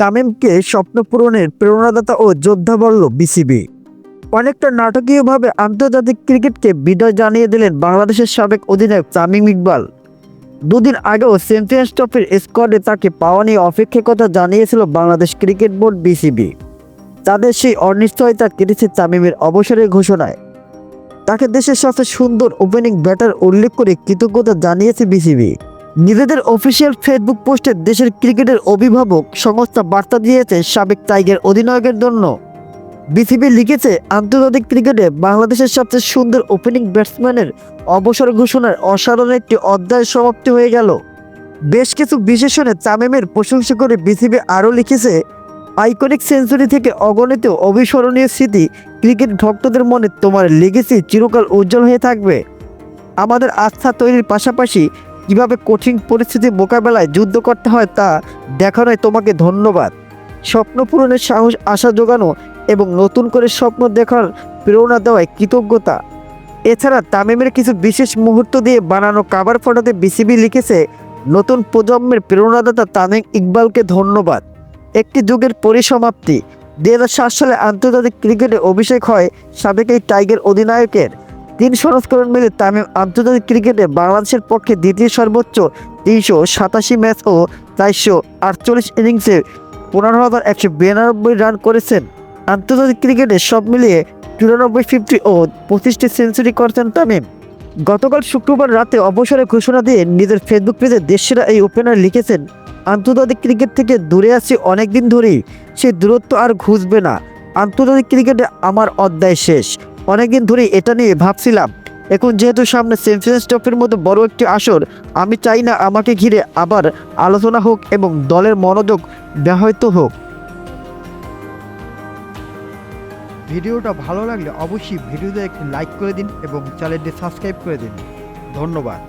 তামিমকে স্বপ্ন পূরণের প্রেরণাদাতা ও যোদ্ধা বলল বিসিবি। অনেকটা নাটকীয়ভাবে আন্তর্জাতিক ক্রিকেটকে বিদায় জানিয়ে দিলেন বাংলাদেশের সাবেক অধিনায়ক তামিম ইকবাল। দুদিন আগেও চ্যাম্পিয়ন্স ট্রফির স্কোয়াডে তাকে পাওয়া নিয়ে অপেক্ষার কথা জানিয়েছিল বাংলাদেশ ক্রিকেট বোর্ড বিসিবি। তাদের সেই অনিশ্চয়তা কেটেছে তামিমের অবসরের ঘোষণায়। তাকে দেশের সবচেয়ে সুন্দর ওপেনিং ব্যাটার উল্লেখ করে কৃতজ্ঞতা জানিয়েছে বিসিবি। নিজেদের অফিসিয়াল ফেসবুক পোস্টে দেশের ক্রিকেটের অভিভাবক সংস্থা বার্তা দিয়েছে সাবেক টাইগার অধিনায়কের জন্য। বিসিবি লিখেছে, আন্তর্জাতিক ক্রিকেটে বাংলাদেশের সবচেয়ে সুন্দর ওপেনিং ব্যাটসম্যানের অবসর ঘোষণার অসাধারণ একটি অধ্যায় সমাপ্তি হয়ে গেল। বেশ কিছু বিশেষণে তামিমের প্রশংসা করে বিসিবি আরও লিখেছে, আইকনিক সেঞ্চুরি থেকে অগণিত অবিস্মরণীয় স্মৃতি ক্রিকেট ভক্তদের মনে তোমার লেগেসি চিরকাল উজ্জ্বল হয়ে থাকবে। আমাদের আস্থা তৈরির পাশাপাশি কীভাবে কঠিন পরিস্থিতি মোকাবেলায় যুদ্ধ করতে হয় তা দেখানোয় তোমাকে ধন্যবাদ। স্বপ্ন পূরণের সাহস, আশা যোগানো এবং নতুন করে স্বপ্ন দেখার প্রেরণা দেওয়ায় কৃতজ্ঞতা। এছাড়া তামিমের কিছু বিশেষ মুহূর্ত দিয়ে বানানো কাবার ফটোতে বিসিবি লিখেছে, নতুন প্রজন্মের প্রেরণাদাতা তামিম ইকবালকে ধন্যবাদ। একটি যুগের পরিসমাপ্তি। দুই হাজার সাত সালে আন্তর্জাতিক ক্রিকেটে অভিষেক হয় সাবেক এই টাইগার অধিনায়কের। তিন সংস্করণ মিলে তামিম আন্তর্জাতিক ক্রিকেটে বাংলাদেশের পক্ষে দ্বিতীয় সর্বোচ্চ তিনশো সাতাশি ম্যাচ ও চারশো আটচল্লিশ ইনিংসে পনেরো হাজার একশো বিরানব্বই রান করেছেন। আন্তর্জাতিক ক্রিকেটে সব মিলিয়ে চুরানব্বই ফিফটি ও পঁচিশটি সেঞ্চুরি করেছেন তামিম। গতকাল শুক্রবার রাতে অবসরে ঘোষণা দিয়ে নিজের ফেসবুক পেজে দেশেরা এই ওপেনার লিখেছেন, আন্তর্জাতিক ক্রিকেট থেকে দূরে আছি অনেক দিন ধরেই। সেই দূরত্ব আর ঘুষবে না। আন্তর্জাতিক ক্রিকেটে আমার অধ্যায় শেষ। অনেকদিন ধরেই এটা নিয়ে ভাবছিলাম। এখন যেহেতু সামনে চ্যাম্পিয়ন্স ট্রফির মতো বড় একটি আসর, আমি চাই না আমাকে ঘিরে আবার আলোচনা হোক এবং দলের মনোযোগ ব্যাহত হোক। ভিডিওটা ভালো লাগলে অবশ্যই ভিডিওতে একটি লাইক করে দিন এবং চ্যানেলটি সাবস্ক্রাইব করে দিন। ধন্যবাদ।